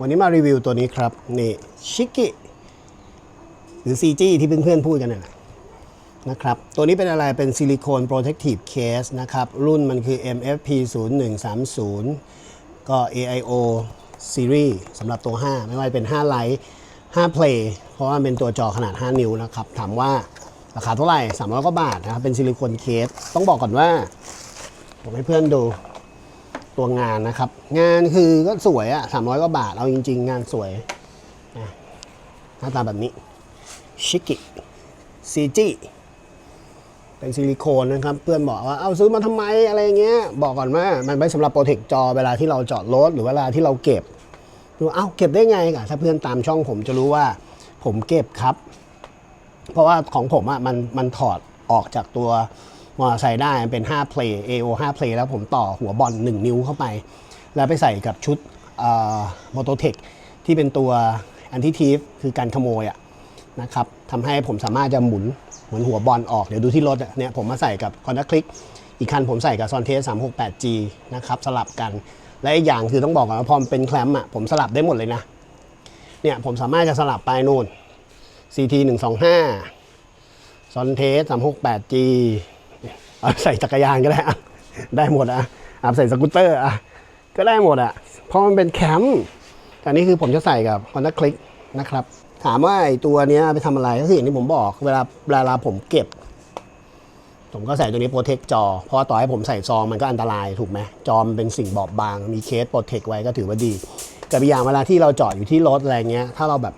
วันนี้มารีวิวตัวนี้ครับ นี่ชิกิหรือ CG ที่เพื่อนๆพูดกันนะนะครับ ตัวนี้เป็นอะไรเป็นซิลิโคน protective case นะครับ รุ่นมันคือ MFP 0130ก็ AIO series สำหรับตัว 5 ไม่ว่าจะเป็น5 Lite 5 Play เพราะว่าเป็นตัวจอขนาด 5 นิ้วนะครับ ถามว่าราคาเท่าไหร่300กว่าบาทนะครับ เป็นซิลิโคนเคส ต้องบอกก่อนว่า ผมให้เพื่อนดู ตัวงานนะครับ งานคือก็สวยอะสามร้อยกว่าบาท เอาจริง ๆ งานสวยหน้าตาแบบนี้ ชิกิซีจีเป็นซิลิโคนนะครับ เพื่อนบอกว่าเอาซื้อมาทำไมอะไรเงี้ย บอกก่อนว่ามันไม่สำหรับโปรเทคจอเวลาที่เราจอดรถหรือเวลาที่เราเก็บดูเอ้าเก็บได้ไงกะถ้าเพื่อนตามช่องผมจะรู้ว่าผมเก็บครับ เพราะว่าของผมอะมันมันถอดออกจากตัว มอเตอร์ไซค์ได้เป็น 5 play AO 5 play แล้วผมต่อหัวบอล1 นิ้วเข้าไป แล้วไปใส่กับชุดมอโตเทคที่เป็นตัวอันที่ทีฟคือการขโมยอะนะครับทำให้ผมสามารถจะหมุนหมุนหัวบอลออก เดี๋ยวดูที่รถเนี่ยผมมาใส่กับคอนดักคลิกอีกคันผมใส่กับซอนเทส 368G นะครับสลับกัน และอีกอย่างคือต้องบอกก่อนว่าพอมเป็นแคลมป์อะผมสลับได้หมดเลยนะเนี่ยผมสามารถจะสลับไปนู่น CT 125ซอนเทส 368G เอาใส่จักรยานก็ได้อะได้หมดอะเอาใส่สกูตเตอร์อะก็ได้หมดอะเพราะมันเป็นแคมป์แต่นี่คือผมจะใส่กับ Honda Click นะครับ ถามว่าไอตัวเนี้ยไปทำอะไรก็คืออย่างที่ผมบอก เวลาเวลาผมเก็บ ผมก็ใส่ตัวนี้โปรเทคจอ เพราะต่อให้ผมใส่ซองมันก็อันตรายถูกไหมจอมเป็นสิ่งบอบบาง มีเคสโปรเทคไว้ก็ถือว่าดีแต่อีกอย่างเวลาที่เราจอดอยู่ที่รถอะไรเงี้ย ถ้าเราแบบ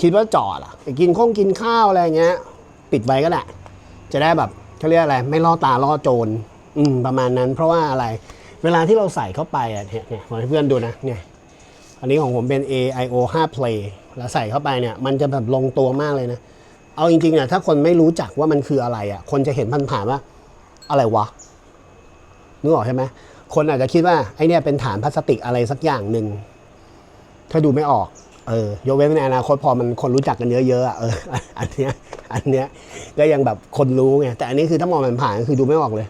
คิดว่าจอดอะกินข้องกินข้าวอะไรเงี้ย ปิดไว้ก็ได้จะได้แบบ เขาเรียกอะไรไม่ล่อตาล่อโจรอืมประมาณนั้น เพราะว่าอะไรเวลาที่เราใส่เข้าไปอะเนี่ยเนี่ยขอให้เพื่อนดูนะเนี่ยอันนี้ของผมเป็น AIO 5 Play แล้วใส่เข้าไปเนี่ยมันจะแบบลงตัวมากเลยนะ เอาจริงๆอะถ้าคนไม่รู้จักว่ามันคืออะไรอะคนจะเห็นผ่านๆว่าอะไรวะนึกออกใช่ไหมคนอาจจะคิดว่าไอเนี่ยเป็นฐานพลาสติกอะไรสักอย่างหนึ่งถ้าดูไม่ออกเออยกเว้นในอนาคตพอมันคนรู้จักกันเยอะๆอะเอออันเนี้ย อันเนี้ยก็ยังแบบคนรู้ไงแต่อันนี้คือถ้ามองมันผ่านก็คือดูไม่ออกเลย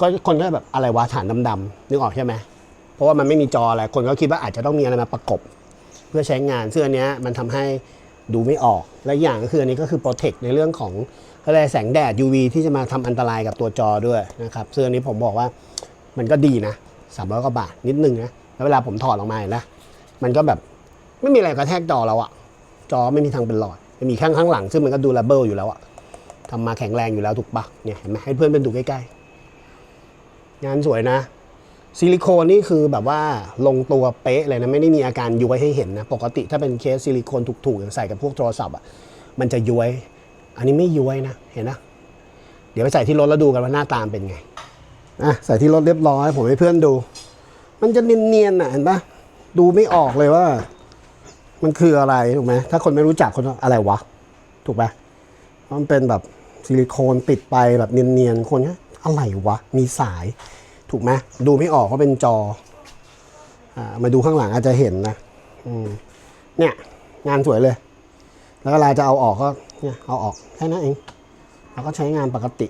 ก็คนก็แบบอะไรวะฐานดำๆนึกออกใช่ไหมเพราะว่ามันไม่มีจออะไรคนก็คิดว่าอาจจะต้องมีอะไรมาประกบ เพื่อใช้งานซึ่งอันเนี้ยมันทำให้ดูไม่ออก และอย่างก็คืออันนี้ก็คือโปรเทคในเรื่องของอะไรแสงแดด UV ที่จะมาทำอันตรายกับตัวจอด้วยนะครับซึ่งอันนี้ผมบอกว่ามันก็ดีนะสามร้อยกว่าบาทนิดนึงนะแล้วเวลาผมถอดออกมาเห็นไหมมันก็แบบไม่มีอะไรกระแทกจอเราอะจอไม่มีทางเป็นรอย จะมีข้างข้างหลัง ซึ่งมันก็ดูระเบิลอยู่แล้วอะทำมาแข็งแรงอยู่แล้วถูกปะเนี่ยเห็นไหมให้เพื่อนเป็นดูใกล้ๆ งานสวยนะ ซิลิโคนนี่คือแบบว่าลงตัวเป๊ะเลยนะไม่ได้มีอาการย้วยให้เห็นนะ ปกติถ้าเป็นเคสซิลิโคนถูกๆอย่างใส่กับพวกโทรศัพท์อะมันจะย้วย อันนี้ไม่ย้วยนะเห็นนะ เดี๋ยวไปใส่ที่รถแล้วดูกันว่าหน้าตามเป็นไงอะใส่ที่รถเรียบร้อย ผมให้เพื่อนดู มันจะเนียนๆน่ะเห็นปะดูไม่ออกเลยว่า มันคืออะไรถูกไหมถ้าคนไม่รู้จักคนอะไรวะ ถูกปะเพราะมันเป็นแบบซิลิโคนปิดไปแบบเนียนๆคนก็อะไรวะ มีสาย ถูกไหมดูไม่ออกว่าเป็นจออ่ามาดูข้างหลังอาจจะเห็นนะอืมเนี่ย งานสวยเลย แล้วเวลาจะเอาออกก็เนี่ยเอาออกแค่นั้นเอง แล้วก็ใช้งานปกติ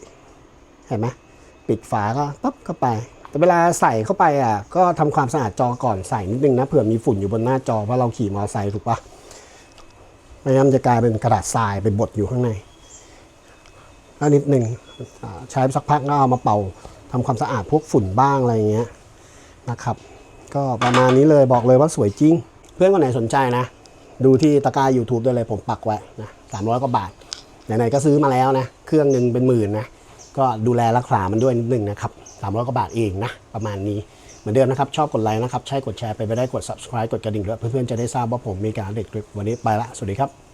เห็นไหมปิดฝาก็ปั๊บเข้าไป แต่เวลาใส่เข้าไปอะก็ทำความสะอาดจอก่อนใส่นิดนึงนะเผื่อมีฝุ่นอยู่บนหน้าจอเพราะเราขี่มอเตอร์ไซค์ถูกปะไม่งั้นมันจะกลายเป็นกระดาษทรายเป็นบดอยู่ข้างในแล้วนิดนึงอ่าใช้สักพักก็เอามาเป่าทำความสะอาดพวกฝุ่นบ้างอะไรเงี้ยนะครับ ก็ประมาณนี้เลยบอกเลยว่าสวยจริง เพื่อนคนไหนสนใจนะ ดูที่ตะกร้า YouTube ได้เลยผมปักไว้นะสามร้อยกว่าบาทไหนๆก็ซื้อมาแล้วนะ เครื่องหนึ่งเป็นหมื่นนะ ก็ดูแลรักษามันด้วยนิดนึงนะครับสามร้อยกว่าบาทเองนะประมาณนี้เหมือนเดิมนะครับ ชอบกดไลค์นะครับ ใช่กดแชร์ไปไปได้กด subscribe กดกระดิ่งด้วยเพื่อนๆจะได้ทราบว่าผมมีการเด็ดคลิปวันนี้ไปละสวัสดีครับ